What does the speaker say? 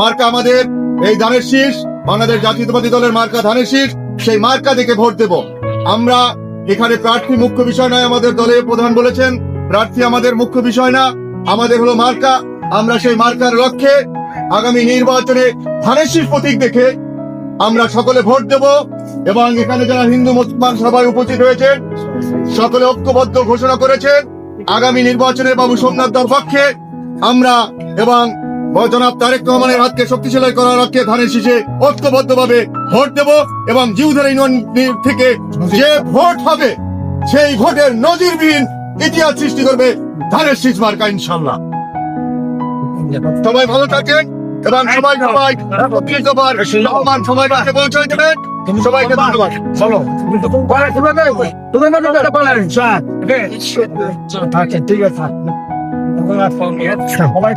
মার্কা আমাদের, এই ধানের শীষ, বাংলাদেশ জাতীয়তাবাদী দলের মার্কা ধানের শীষ, সেই মার্কা দেখে ভোট দেব। আমরা এখানে প্রার্থী মুখ্য বিষয় নয়, আমাদের দলের প্রধান বলেছেন, প্রার্থী আমাদের মুখ্য বিষয় না, আমাদের হলো মার্কা, আমরা সেই মার্কার লক্ষ্যে আগামী নির্বাচনে ধানের শীষ প্রতীক দেখে আমরা সকলে ভোট দেব এবং এখানে যারা হিন্দু, মুসলমান সবাই উপস্থিত হয়েছে, সকলে ঐক্যবদ্ধ ঘোষণা করেছেন আগামী নির্বাচনে বাবু সোমনাথ দার পক্ষে আমরা এবং জনাব তারেক রহমানের হাতকে শক্তিশালী করার লক্ষ্যে ধানের শীষে ঐক্যবদ্ধ ভাবে ভোট দেব এবং জিউধারা ইউনিয়ন থেকে যে ভোট হবে সেই ভোটের নজিরবিহীন ইতিহাস সৃষ্টি করবে ধানের শীষ মার্কা ইনশাল্লাহ সবাই ভালো থাকেন এবং সবাই সবাই দ্বিতীয়বার রহমান সময় কাছে পৌঁছে দেবেন। সবাইকে ধন্যবাদ। চলো বলেন ঠিক আছে। সবাই